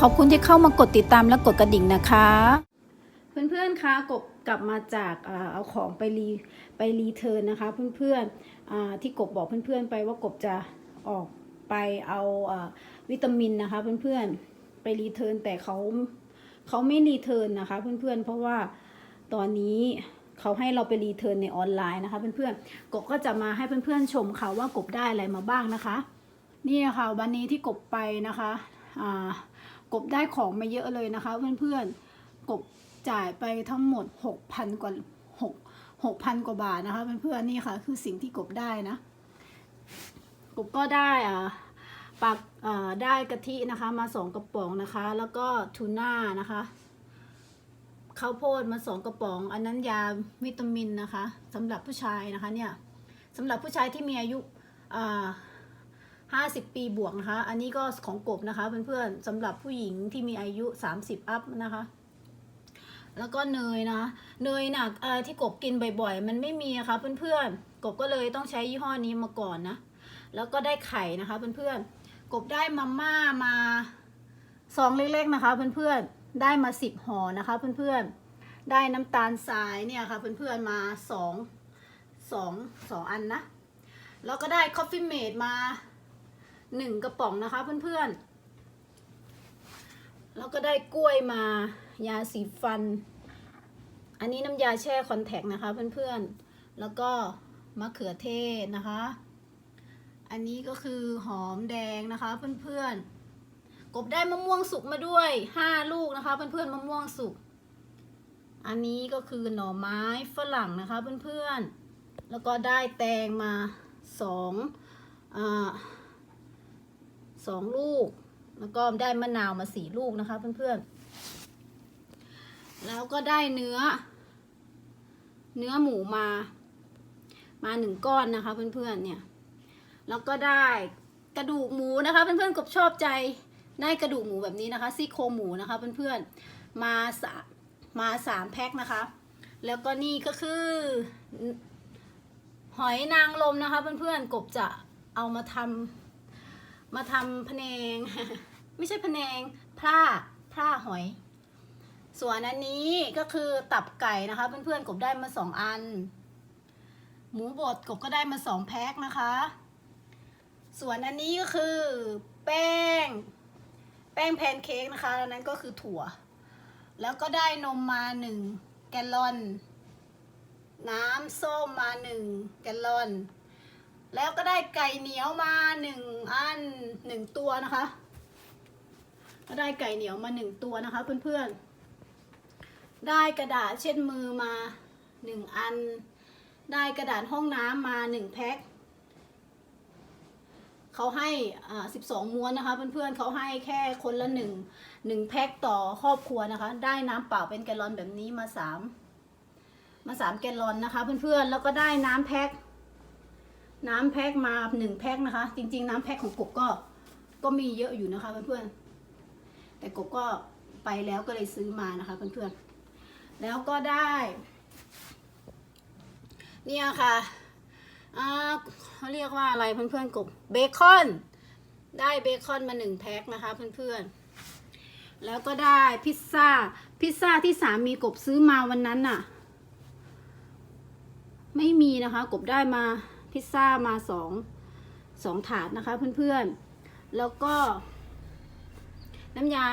ขอบคุณที่เข้ามากดติดตามและกดกระดิ่งนะคะ เพื่อนๆคะกบกลับมาจากเอาของไปรีไปรีเทิร์นนะคะ เพื่อนๆอ่าที่กบบอกเพื่อนๆไปว่ากบจะออกไปเอาวิตามินนะคะ เพื่อนๆไปรีเทิร์นแต่เขาเขาไม่รีเทิร์นนะคะ เพื่อนๆเพราะว่าตอนนี้เขาให้เราไปรีเทิร์นในออนไลน์นะคะ เพื่อนๆกบก็จะมาให้เพื่อนๆชมค่ะว่ากบได้อะไรมาบ้างนะคะ นี่ค่ะวันนี้ที่กบไปนะคะอ่า กบได้ของมาเยอะเลยนะคะ เพื่อนๆกบจ่ายไปทั้งหมด 6,000 กว่า6 6,000 กว่าบาทนะคะเพื่อนๆนี่ค่ะ คือสิ่งที่กบได้นะ กบก็ได้อ่าปักอ่าได้กะทินะคะมาสองกระป๋องนะคะ แล้วก็ทูน่านะคะข้าวโพดมาสองกระป๋อง อันนั้นยาวิตามินนะคะสำหรับผู้ชายนะคะเนี่ยสำหรับผู้ชายที่มีอายุอ่า ห้าสิบปีบวกนะคะ อันนี้ก็ของกบนะคะเพื่อนๆสำหรับผู้หญิงที่มีอายุสามสิบอัพนะคะ แล้วก็เนยนะ เนยหน่ะเอ่อที่กบกินบ่อยๆ มันไม่มีะคะเพื่อนๆ กบก็เลยต้องใช้ยี่ห้อนี้มาก่อนนะ แล้วก็ได้ไข่นะคะเพื่อนๆ กบได้มาม่ามาซองเล็กๆนะคะเพื่อนๆ ได้มาสิบห่อนะคะเพื่อนๆ ได้น้ำตาลทรายเนี่ยค่ะเพื่อนๆ มาสองสองสองอันนะ แล้วก็ได้คอฟฟี่เมดมา หนึ่งกระป๋องนะคะเพื่อนๆ แล้วก็ได้กล้วยมายาสีฟัน อันนี้น้ำยาแช่คอนแทคนะคะเพื่อนๆ แล้วก็มะเขือเทศนะคะ อันนี้ก็คือหอมแดงนะคะเพื่อนๆ กบได้มะม่วงสุกมาด้วยห้าลูกนะคะเพื่อนๆ มะม่วงสุก อันนี้ก็คือหน่อไม้ฝรั่งนะคะเพื่อนๆ แล้วก็ได้แตงมาสองอ่า สองลูก แล้วก็ได้มะนาวมาสี่ลูกนะคะเพื่อนๆ แล้วก็ได้เนื้อ เนื้อหมูมา มาหนึ่งก้อนนะคะเพื่อนๆ เนี่ย แล้วก็ได้กระดูกหมูนะคะเพื่อนๆกบชอบใจได้กระดูกหมูแบบนี้นะคะซี่โครงหมูนะคะเพื่อนๆมาสามมาสามแพ็คนะคะ แล้วก็นี่ก็คือ หอยนางรมนะคะเพื่อนๆกบจะเอามาทำ มาทำพะแนง ไม่ใช่พะแนงพร่าพร่าหอย ส่วนอันนี้ก็คือตับไก่นะคะเพื่อนๆกบได้มาสองอัน หมูบดกบก็ได้มาสองแพ็คนะคะ ส่วนอันนี้ก็คือแป้ง แป้งแพนเค้กนะคะอันนั้นก็คือถั่ว แล้วก็ได้นมมาหนึ่งแกลลอน น้ำส้มมาหนึ่งแกลลอน แล้วก็ได้ไก่เหนียวมาหนึ่งอันหนึ่งตัวนะคะ ก็ได้ไก่เหนียวมาหนึ่งตัวนะคะ เพื่อนๆ ได้กระดาษเช็ดมือมาหนึ่งอัน ได้กระดาษห้องน้ำมาหนึ่งแพ็คเขาให้อ่าสิบสองม้วนนะคะ เพื่อนๆเขาให้แค่คนละหนึ่งหนึ่งแพ็คต่อครอบครัวนะคะ ได้น้ำเปล่าเป็นแกลลอนแบบนี้มาสามมาสามแกลลอนนะคะ เพื่อนๆแล้วก็ได้น้ำแพ็ค น้ำแพ็คมาหนึ่งแพ็คนะคะ จริง ๆ น้ำแพ็คของกบก็ก็มีเยอะอยู่นะคะเพื่อนๆแต่กบก็ไปแล้วก็เลยซื้อมานะคะเพื่อนๆแล้วก็ได้ เนี่ยค่ะเขาเรียกว่าอะไรเพื่อนๆกบเบคอนได้เบคอนมาหนึ่งแพ็คนะคะเพื่อนๆ แล้วก็ได้พิซซ่า พิซซ่าที่สามีกบซื้อมาวันนั้นน่ะ ไม่มีนะคะ กบได้มา พิซซ่ามาสองสองถาดนะคะเพื่อนๆ แล้วก็ น้ำยา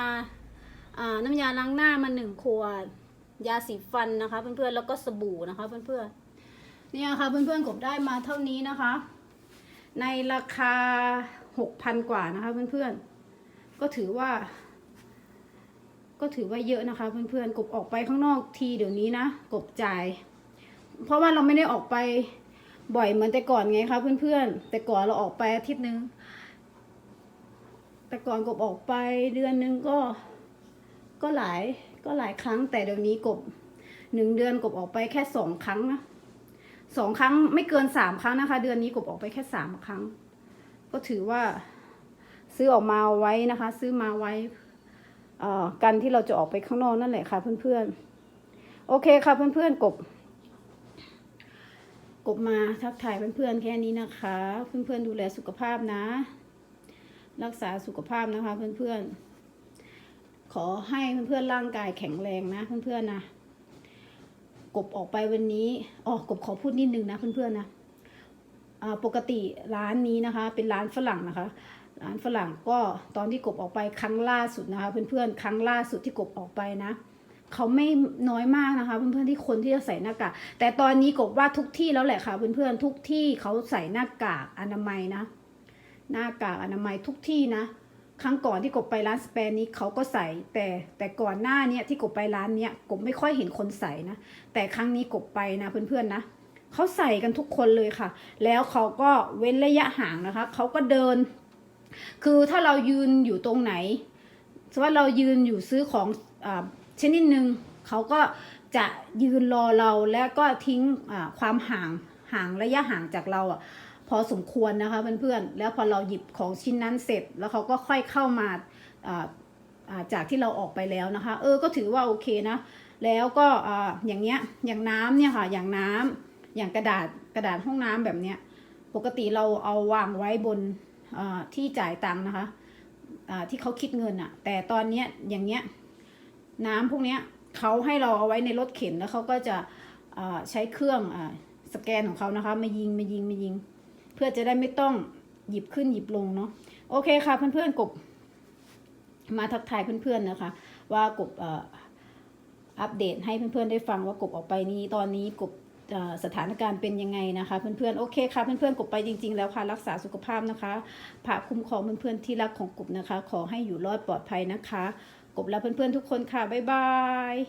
อาน้ำยาล้างหน้ามาหนึ่งขวด ยาสีฟันนะคะเพื่อนๆ แล้วก็สบู่นะคะเพื่อนๆ เนี่ยค่ะเพื่อนๆกบได้มาเท่านี้นะคะ ในราคาหกพันกว่านะคะเพื่อนๆ ก็ถือว่า ก็ถือว่าเยอะนะคะเพื่อนๆ กบออกไปข้างนอกทีเดี๋ยวนี้นะ กบจ่าย เพราะว่าเราไม่ได้ออกไป บ่อยเหมือนแต่ก่อนไงคะเพื่อนๆ แต่ก่อนเราออกไปอาทิตย์นึง แต่ก่อนกบออกไปเดือนนึงก็ ก็หลายก็หลายครั้ง แต่เดี๋ยวนี้กบหนึ่งเดือนกบออกไปแค่สองครั้งนะสองครั้งไม่เกินสามครั้งนะคะ เดือนนี้กบออกไปแค่สามครั้ง ก็ถือว่าซื้อออกมาไว้นะคะ ซื้อมาไว้เอ่อกันที่เราจะออกไปข้างนอกนั่นแหละค่ะเพื่อนๆ โอเคค่ะเพื่อนๆกบ กบมาทักทายเพื่อนๆแค่นี้นะคะ เพื่อนๆดูแลสุขภาพนะ รักษาสุขภาพนะคะ เพื่อนขอให้เพื่อนๆร่างกายแข็งแรงนะเพื่อนๆนะกบออกไปวันนี้อ๋อกบขอพูดนิดนึงนะเพื่อนๆนะอ่าปกติร้านนี้นะคะ เป็นร้านฝรั่งนะคะ ร้านฝรั่งก็ตอนที่กบออกไปครั้งล่าสุดนะคะ เพื่อนๆครั้งล่าสุดที่กบออกไปนะ เขาไม่น้อยมากนะคะ เพื่อนๆที่คนที่จะใส่หน้ากากแต่ตอนนี้กบว่าทุกที่แล้วแหละค่ะ เพื่อนๆทุกที่เขาใส่หน้ากากอนามัยนะ หน้ากากอนามัยทุกที่นะ ครั้งก่อนที่กบไปร้านสเปนนี้เขาก็ใส่แต่แต่ก่อนหน้าเนี้ยที่กบไปร้านเนี้ยกบไม่ค่อยเห็นคนใส่นะ แต่ครั้งนี้กบไปนะเพื่อนๆนะเขาใส่กันทุกคนเลยค่ะ แล้วเขาก็เว้นระยะห่างนะคะเขาก็เดิน คือถ้าเรายืนอยู่ตรงไหนสมมติว่าเรายืนอยู่ซื้อของอา ชนิดหนึ่งเขาก็จะยืนรอเราแล้วก็ทิ้งความห่างห่างระยะห่างจากเราอะพอสมควรนะคะเพื่อนๆแล้วพอเราหยิบของชิ้นนั้นเสร็จ แล้วเขาก็ค่อยเข้ามาจากที่เราออกไปแล้วนะคะ เออก็ถือว่าโอเคนะ แล้วก็ออย่างเงี้ยอย่างน้ำเนี่ยค่ะอย่างน้ำอย่างกระดาษกระดาษห้องน้ำแบบเนี้ยปกติเราเอาวางไว้บนที่จ่ายตังค์นะคะที่เขาคิดเงินอะแต่ตอนเนี้ยอย่างเงี้ย น้ำพวกนี้เขาให้เราเอาไว้ในรถเข็นแล้วเขาก็จะใช้เครื่องอสแกนของเขานะคะ มายิงมายิงมายิง เพื่อจะได้ไม่ต้องหยิบขึ้นหยิบลงเนาะโอเคค่ะเพื่อนๆกบ มาทักทายเพื่อนๆนะคะ ว่ากบอัปเดตให้เพื่อนๆได้ฟังว่ากบออกไปนี้ตอนนี้กบสถานการณ์เป็นยังไงนะคะ เพื่อนๆโอเคค่ะเพื่อนๆกบไปจริง ๆ แล้วค่ะรักษาสุขภาพนะคะพระคุ้มครองเพื่อนๆที่รักของกบนะคะ ขอให้อยู่รอดปลอดภัยนะคะ กบและเพื่อนๆทุกคนค่ะ บ๊ายบาย